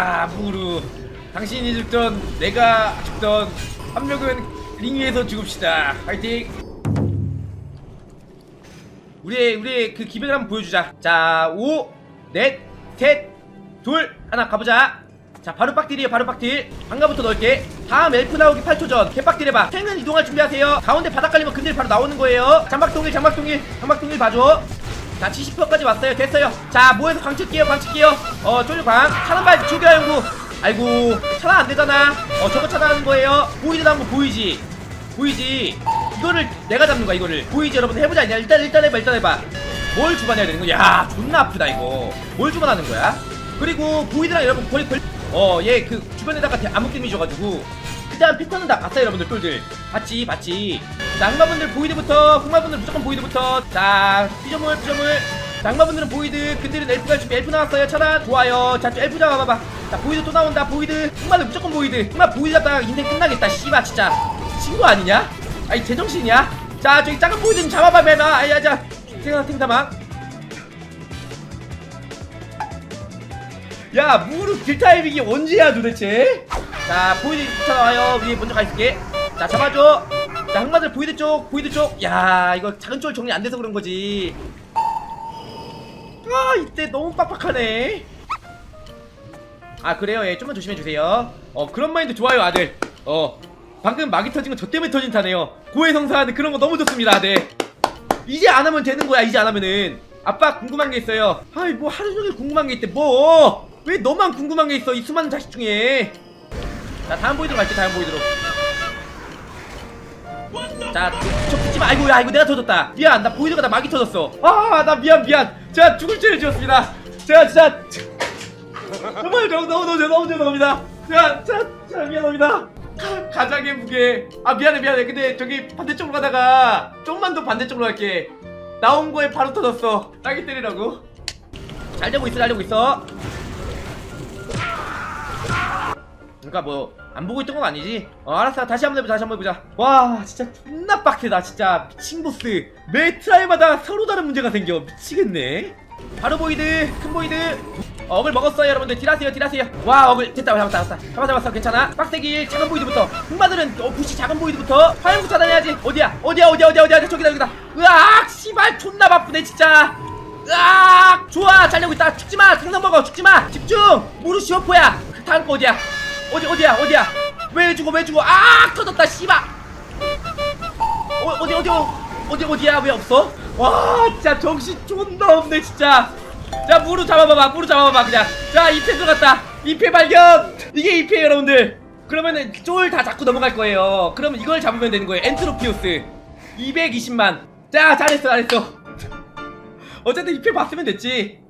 자 무루. 당신이 죽던 내가 죽던 한 명은 링 위에서 죽읍시다. 파이팅! 우리의 우리의 그 기백을 한번 보여주자. 자 5, 넷, 셋, 둘, 하나 가보자. 자 바로 빡딜이에요 바로 빡딜. 방가부터 넣을게. 다음 엘프 나오기 8초 전. 개빡딜 해봐. 탱은 이동할 준비하세요. 가운데 바닥 깔리면 근딜 바로 나오는 거예요. 장박동일 장박동일. 장박동일 봐줘 자 70%까지 왔어요. 됐어요. 자 모여서 광칠게요 광칠게요. 어 쫄광 차단발 조교화 연구 아이고 차단 안되잖아. 어 저거 차단하는 거예요. 보이드 나온 거 보이지? 보이지? 이거를 내가 잡는 거야 이거를. 보이지 여러분? 해보자. 그냥 일단 일단 해봐 일단 해봐. 뭘 주반해야 되는 거야 야 존나 아프다 이거. 뭘 주반하는 거야? 그리고 보이드랑 여러분. 거의 걸 어 얘 그 주변에다가 대- 암흑 데미지 줘가지고 일단 패턴은 다 봤어요 여러분들. 똘들. 봤지 봤지. 자 흑마분들 보이드부터 흑마분들 무조건 보이드부터. 자 피조물 피조물. 자 흑마분들은 보이드 그들은 엘프가 준비 엘프 나왔어요. 차단. 좋아요. 자 엘프 잡아봐봐. 자 보이드 또 나온다 보이드. 흑마들 무조건 보이드. 흑마 보이드 잡다가 인생 끝나겠다 씨발 진짜. 친구 아니냐? 아니 제정신이야? 자 저기 작은 보이드 좀 잡아봐 매나 아야 자 생각 탱사망 야 무릎 딜타이밍이 언제야 도대체? 자 보이드 쫓아와요. 위에 먼저 가있을게. 자 잡아줘. 자 흑마들 보이드 쪽 보이드 쪽야 이거 작은 쫄 정리 안 돼서 그런 거지. 아 이때 너무 빡빡하네. 아 그래요? 예 좀만 조심해 주세요. 어 그런 마인드 좋아요 아들. 어 방금 막이 터진 건 저 때문에 터진 타네요. 고해성사하는 그런 거 너무 좋습니다 아들. 이제 안 하면 되는 거야 이제 안 하면은. 아빠 궁금한 게 있어요. 아이 뭐 하루 종일 궁금한 게 있대. 뭐? 왜 너만 궁금한 게 있어 이 수많은 자식 중에 자 다음 보이드로 갈게 다음 보이드로 자, 저 붙지마. 아이고, 야, 이거 내가 터졌다. 미안, 나 보이드가 나 막이 터졌어. 아, 나 미안, 미안. 제가 죽을 죄를 지었습니다. 제가 진짜 정말 너무 너무 너무 죄송합니다. 제가 제가, 제가 미안합니다. 가- 가장의 무게. 아 미안해 미안해. 근데 저기 반대쪽으로 가다가 좀만 더 반대쪽으로 갈게. 나온 거에 바로 터졌어. 딸기 때리라고. 잘 되고 있어, 잘 되고 있어. 그러니까 뭐 안 보고 있던 건 아니지. 어 알았어. 다시 한번 해보자. 다시 한번 해보자. 와 진짜 존나 빡세다. 진짜 미친 보스. 매 트라이마다 서로 다른 문제가 생겨. 미치겠네. 바로 보이드, 큰 보이드. 어, 어글 먹었어요, 여러분들. 딜하세요, 딜하세요. 와, 어글 됐다, 잡았다, 잡았다. 잡아, 잡았어, 괜찮아. 빡세기 작은 보이드부터. 흑마들은 어, 부시 작은 보이드부터. 화염구 차단해야지. 어디야, 어디야, 어디야, 어디야, 어디야, 저기다, 저기다. 으악, 씨발, 존나 바쁘네, 진짜. 으악, 좋아, 잘려고 있다. 죽지 마, 생선 먹어, 죽지 마. 집중. 모르시오포야. 그 다음 거 어디야? 어디, 어디야, 어디야? 왜 죽어, 왜 죽어? 아, 터졌다, 씨발. 어, 어디 어디 어디 어디야? 왜 없어? 와 진짜 정신 존나 없네 진짜. 자 무루 잡아봐봐 무루 잡아봐봐 그냥. 자 2패 들어갔다. 2패 발견! 이게 2패 여러분들. 그러면은 쫄 다 잡고 넘어갈 거예요. 그러면 이걸 잡으면 되는 거예요. 엔트로피우스. 220만. 자 잘했어 잘했어. 어쨌든 2패 봤으면 됐지.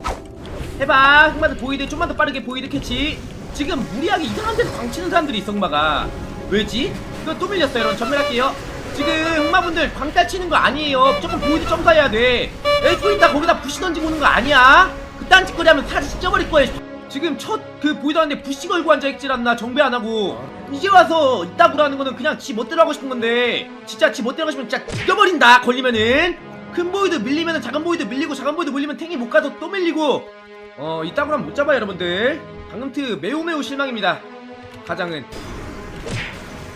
해봐. 흑마들 보이드 좀만 더 빠르게 보이드 캐치 지금 무리하게 이상한 데서 광치는 사람들이 있어 흑마가. 왜지? 이거 또 밀렸어요. 여러분 전멸할게요. 지금 흑마분들 광탈 치는 거 아니에요. 무조건 보이드 점사해야 돼. 엘프 있다 거기다 부시 던지고 오는 거 아니야? 그딴 짓거리 하면 사지 찢어버릴 거야 지금 첫 그 보이드 하는데 부시 걸고 앉아있질 않나? 정배 안 하고. 이제 와서 이따구로 하는 거는 그냥 지 멋대로 하고 싶은 건데. 진짜 지 멋대로 하고 싶으면 진짜 죽여버린다 걸리면은. 큰 보이드 밀리면은 작은 보이드 밀리고 작은 보이드 밀리면 탱이 못 가서 또 밀리고 어 이따구로 못 잡아요 여러분들. 방금트 매우 매우 실망입니다. 가장은.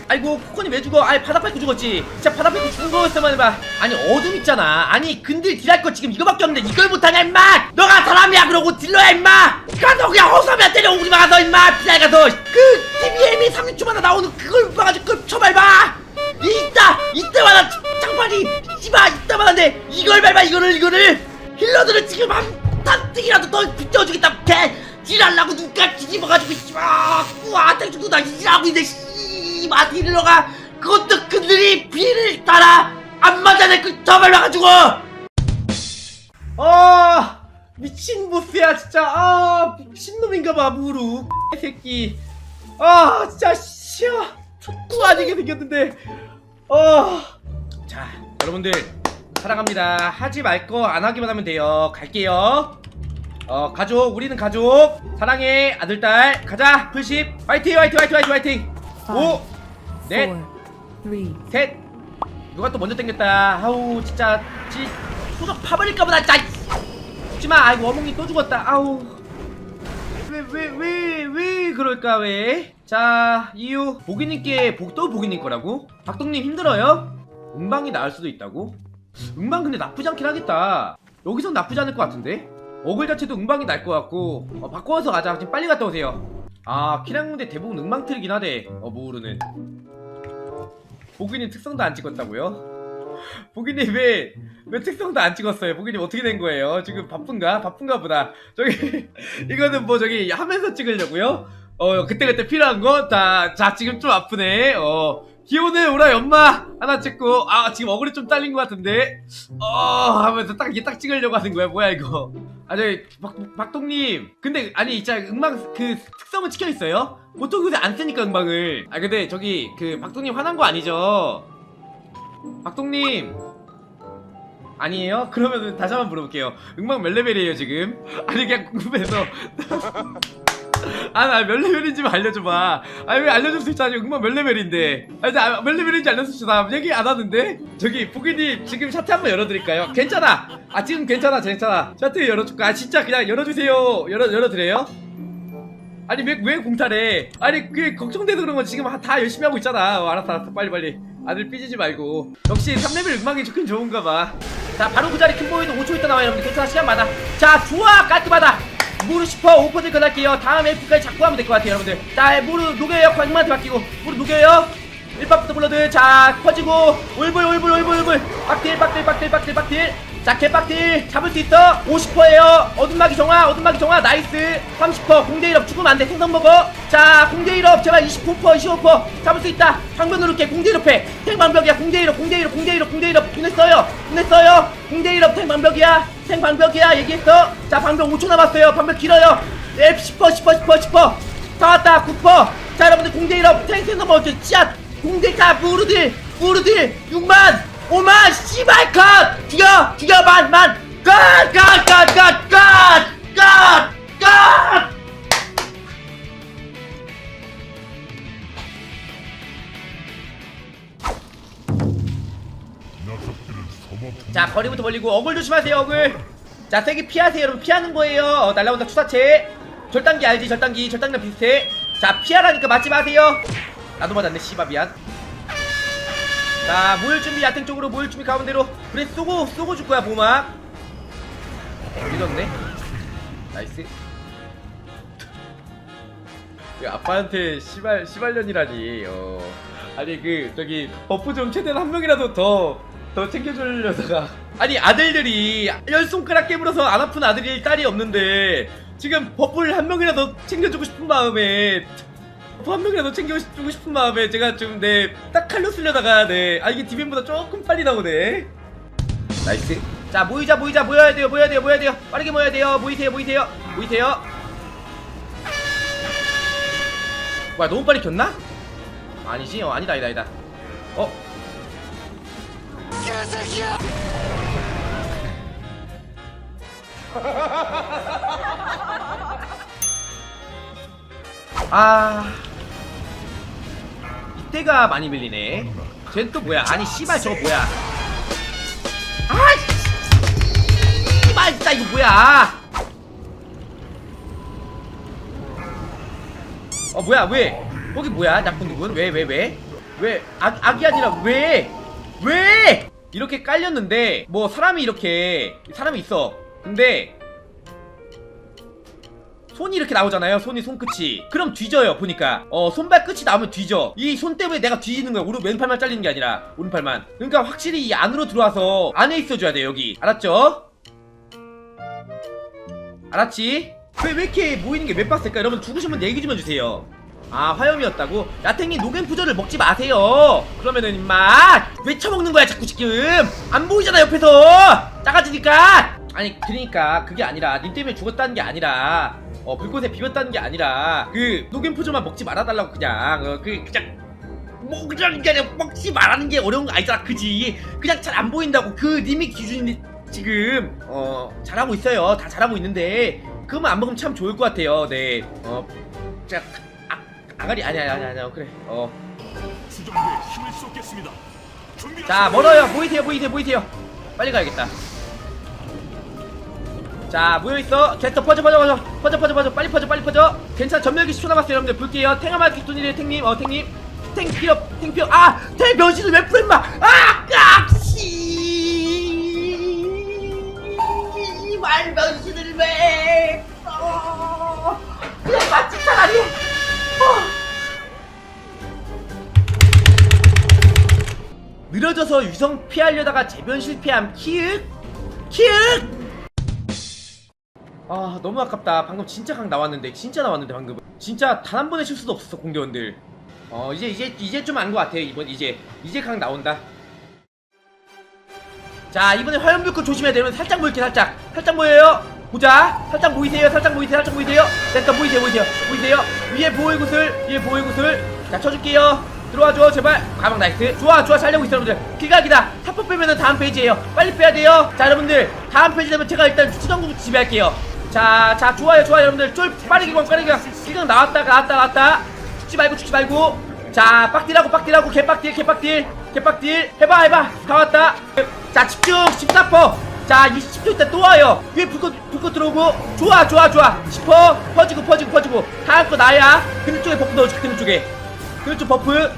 아이고 코코님 왜 죽어? 아이 바닥 밟고 죽었지. 진짜 바닥 밟고 죽은 거였으면 해봐. 아니 어둠 있잖아. 아니 근딜 딜할 거 지금 이거밖에 없는데 이걸 못하냐 임마! 너가 사람이야 그러고 딜러야 임마! 가서 그냥 허수아비야 때려 우리 가서 임마! 피날 가서. 그 TVM이 3초마다 나오는 그걸 봐가지고 그 쳐밟아! 이따 이때마다 장판이 씨발 이때마다인데 이걸 밟아 이거를 이거를! 힐러들은 지금 한 탄 띵이라도 더 비춰주겠다 개 딜하려고 눈깔 뒤집어가지고 씨발 우와 땡죽도 나 일하고 있네 씨발 딜러가. 그것도 그들이 비를 따라 안 맞아내 그 저발 와가지고! 아 미친 보스야 진짜. 아 미친놈인가봐 무루. 새끼. 아 진짜 씨야. 족구 아니게 생겼는데. 어자 여러분들 사랑합니다. 하지 말 거 안 하기만 하면 돼요. 갈게요. 어 가족 우리는 가족. 사랑해 아들딸. 가자. 풀십. 화이팅 화이팅 화이팅 화이팅 화이팅. Five, 오넷. four, three, 셋. 누가 또 먼저 땡겼다. 아우 진짜 지 소속 파버릴까 보다 진짜 죽지마. 아이고 어몽이 또 죽었다. 아우. 왜 왜 왜 왜 그럴까 왜? 자 이유. 보기님께 복도 보기님 거라고? 박동님 힘들어요? 음방이 나을 수도 있다고? 음방 근데 나쁘지 않긴 하겠다 여기선 나쁘지 않을 것 같은데? 어글 자체도 음방이 날 것 같고 어, 바꿔서 가자 지금 빨리 갔다 오세요 아 키랑군대 대부분 음방 틀이긴 하대 어 모르는 보기님 특성도 안 찍었다고요? 보기님 왜, 왜 특성도 안 찍었어요? 보기님 어떻게 된 거예요? 지금 바쁜가? 바쁜가 보다. 저기, 이거는 뭐 저기 하면서 찍으려고요? 어, 그때그때 필요한 거? 자, 자, 지금 좀 아프네. 어, 기온을 오라 연마 하나 찍고, 아, 지금 어글이 좀 딸린 것 같은데? 어, 하면서 딱, 이게 딱 찍으려고 하는 거야. 뭐야, 이거. 아, 저기, 박, 박동님. 근데, 아니, 진짜 음방 그 특성은 찍혀 있어요? 보통 요새 안 쓰니까 음방을. 아, 근데 저기, 그, 박동님 화난 거 아니죠? 박동님 아니에요? 그러면 다시 한번 물어볼게요 응막 몇 레벨이에요 지금? 아니 그냥 궁금해서 아나 몇 레벨인지 좀 알려줘봐 아니 왜 알려줄 수 있잖아 응막 몇 레벨인데 아니 나몇 레벨인지 알려주시죠 나 얘기 안 하는데 저기 부기님 지금 차트 한번 열어드릴까요? 괜찮아 아 지금 괜찮아 괜찮아 차트 열어줄까 아 진짜 그냥 열어주세요 열어, 열어드려요? 아니 왜 왜 공탈해? 아니 그게 걱정돼서 그런 건 지금 다 열심히 하고 있잖아. 어, 알았어 알았어 빨리 빨리. 아들 삐지지 말고. 역시 3레벨 음악이 좋긴 좋은가 봐. 자 바로 그 자리 큰 보이도 5초 있다 나와 여러분들 괜찮아 시간 많아. 자 좋아 깔끔하다. 무르 슈퍼 오퍼들 끝날게요. 다음 F까지 잡고 하면 될 것 같아요 여러분들. 자 무르 녹여요. 광님한테 맡기고. 무르 녹여요. 1밥부터 불러들 자 퍼지고. 울불 울불 울불 울불. 빡딜 빡딜 빡딜 빡딜 빡딜. 자 개빡딜. 잡을 수 있어. 50%에요. 어둠마기 정화 어둠마기 정화. 나이스. 30% 공대 1업 죽으면 안돼. 생선 먹어. 자 공대 1업. 제발 29% 25% 잡을 수 있다. 방벽 누를게. 공대 1업 해. 탱방벽이야. 공대 1업 공대 1업 공대 1업 공대 1업. 눈에 써요. 눈에 써요. 공대 1업 탱방벽이야 탱방벽이야 얘기했어 자 방벽 5초 남았어요. 방벽 길어요. 앱 10% 10% 10% 10%다 왔다 9%. 자 여러분들 공대 1업 탱탱 넘어 씨앗. 공대 다 무르들 무르들 6만 5만 씨발 컷. 죽여 죽여 만만 컷컷컷컷컷컷컷 자 거리부터 벌리고 어글 조심하세요 어글. 자 세게 피하세요 여러분. 피하는 거예요. 어, 날라온다 투사체. 절단기 알지? 절단기 절단기랑 비슷해. 자 피하라니까 맞지 마세요. 나도 맞았네 씨바 미안. 자 모일 준비 야탱 쪽으로 모일 준비 가운데로. 그래 쏘고 쏘고 줄 거야 보막 믿었네. 나이스. 그 아빠한테 시발 시발년이라니 어. 아니 그 저기 버프 좀 최대한 한 명이라도 더 더 챙겨주려다가. 아니 아들들이 열 손가락 깨물어서 안 아픈 아들이 딸이 없는데 지금 버프를 한 명이라도 챙겨주고 싶은 마음에 한 명이라도 챙겨주고 싶은 마음에 제가 좀네딱 칼로 쓰려다가 네아 이게 디벤보다 조금 빨리 나오네. 나이스. 자 모이자 모이자. 모여야 돼요 모여야 돼요 모여야 돼요. 빠르게 모여야 돼요. 모이세요 모이세요. 모이세요. 뭐야 너무 빨리 켰나? 아니지? 어 아니다 아니다 아니다. 어? 아 이때가 많이 밀리네. 쟤는 또 뭐야? 아니 씨발 저거 뭐야? 아 씨발 진짜 이거 뭐야? 어 뭐야? 왜? 거기 뭐야? 나쁜 누군 왜왜 왜? 왜? 악, 악이 아니라 왜 왜? 이렇게 깔렸는데 뭐 사람이 이렇게 사람이 있어. 근데 손이 이렇게 나오잖아요. 손이 손끝이. 그럼 뒤져요 보니까. 어 손발 끝이 나오면 뒤져. 이 손 때문에 내가 뒤지는 거야. 오른 왼팔만 잘리는 게 아니라 오른팔만. 그러니까 확실히 이 안으로 들어와서 안에 있어줘야 돼 여기. 알았죠? 알았지? 왜, 왜 이렇게 모이는 게 몇 박스일까? 여러분 죽으시면 얘기 좀 해주세요 아 화염이었다고? 야탱이 노겐 푸저를 먹지 마세요. 그러면은 임마 왜 처먹는 거야 자꾸 지금? 안 보이잖아 옆에서. 작아지니까. 아니 그러니까 그게 아니라 님 때문에 죽었다는 게 아니라 어 불꽃에 비볐다는 게 아니라 그 노겐 푸저만 먹지 말아달라고 그냥. 어, 그 그냥 뭐 그냥 그냥 먹지 말라는 게 어려운 거 아니잖아 그지? 그냥 잘 안 보인다고. 그 님이 기준이 지금 어 잘하고 있어요. 다 잘하고 있는데 그거만 안 먹으면 참 좋을 것 같아요. 네어 자 아, 아가리 아니야 아니야 아니야 그래. 어. 수정부에 힘을 쏟겠습니다. 준비. 자 멀어요. 보이세요 보이세요 보이세요. 빨리 가야겠다. 자 모여있어. 캐스터 퍼져 퍼져 퍼져. 퍼져 퍼져 퍼져. 빨리 퍼져 빨리 퍼져. 괜찮아. 전멸기 10초 남았어요 여러분들. 볼게요. 탱아마 기톤이래 탱님 어 탱님. 탱 피어 탱 피어 아탱 변신을 왜 풀어 임마! 아 늘어져서 유성 피하려다가 재변 실패함. 키읔 키읔 아 너무 아깝다. 방금 진짜 강 나왔는데 진짜 나왔는데 방금. 진짜 단 한 번의 실수도 없었어 공대원들. 어 이제 이제 이제 좀 안 것 같아 이번 이제. 이제 강 나온다. 자 이번에 화염불꽃 조심해야 되면 살짝 보일게 살짝. 살짝 보여요? 보자. 살짝 보이세요? 살짝 보이세요? 살짝 보이세요? 일단 보이세요 보이세요. 보이세요? 위에 보호의 구슬 위에 보호의 구슬. 자 쳐줄게요 들어와줘 제발 가방 나이스 좋아 좋아 잘되고 있어 여러분들 기각이다 사포 빼면은 다음 페이지에요 빨리 빼야 돼요 자 여러분들 다음 페이지 되면 제가 일단 추천국 지배할게요 자, 자, 좋아요, 좋아요, 여러분들. 쫄 빠르게 건 빠르게 건. 지금 나왔다, 나왔다, 나왔다. 죽지 말고, 죽지 말고. 자, 빡딜하고, 빡딜하고, 개빡딜, 개빡딜, 개빡딜. 해봐, 해봐. 다 왔다. 자, 집중, 14퍼. 자, 20초 있다 또 와요. 위에 불꽃, 불꽃 들어오고. 좋아, 좋아, 좋아. 10퍼. 퍼지고, 퍼지고, 퍼지고. 다음 거 나야. 그늘 쪽에 버프 넣어줄게, 그늘 쪽에. 쪽 버프.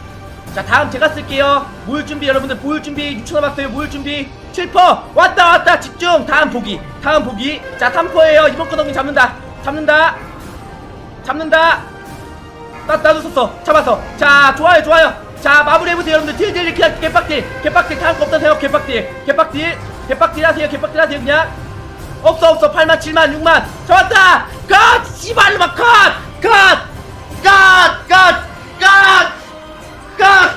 자 다음 제가 쓸게요. 모일 준비 여러분들 모일 준비. 6초 남았어요 모일 준비. 7퍼 왔다 왔다. 집중. 다음 보기 다음 보기. 자 3퍼에요. 이번 거 넘기 잡는다. 잡는다. 잡는다. 나, 나도 썼어. 잡았어 자 좋아요 좋아요. 자 마무리해보세요 여러분들. 딜딜 그냥 개빡딜. 개빡딜. 다음 거 없다 생각 개빡딜. 개빡딜. 개빡딜 하세요. 개빡딜 하세요 그냥. 없어 없어. 8만 7만 6만. 잡았다. 컷 씨발로만 컷컷컷컷 God! God!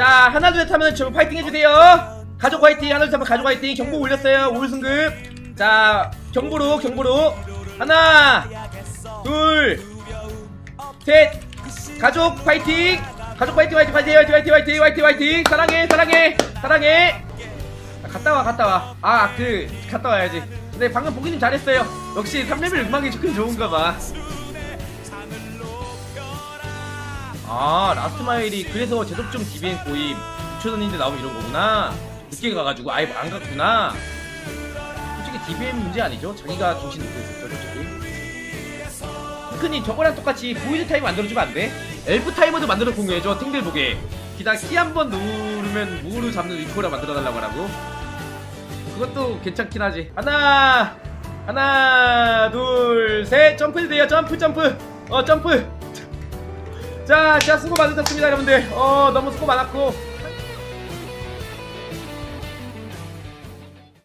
자 하나 둘셋 하면 저 파이팅 해주세요. 가족 화이팅 하나 둘셋 가족 화이팅. 경보 올렸어요 5월 승급. 자 경보로 경보로. 하나 둘셋. 가족 파이팅. 가족 파이팅 파이팅 파이팅 파이팅 파이팅 파이팅 파이팅 파이팅. 사랑해 사랑해 사랑해. 아, 갔다 와 갔다 와아 그 갔다 와야지. 근데 방금 보기님 잘했어요. 역시 3레벨 음악이 좋긴 좋은가 봐 아 라스트 마일이 그래서 제독점 DBN 고임. 6천원인데 나오면 이런 거구나. 늦게 가가지고 아예 안 갔구나. 솔직히 DBN 문제 아니죠? 자기가 정신 못했었죠 솔직히. 흔히 저거랑 똑같이 보이드 타임 만들어주면 안 돼? 엘프 타이머도 만들어 공유해줘 탱들 보게. 기다 키 한 번 누르면 무를 잡는 리코라 만들어달라고 하라고. 그것도 괜찮긴 하지. 하나 하나 둘 셋. 점프 돼요. 점프 점프. 어 점프 자, 자 수고 많으셨습니다 여러분들. 어 너무 수고 많았고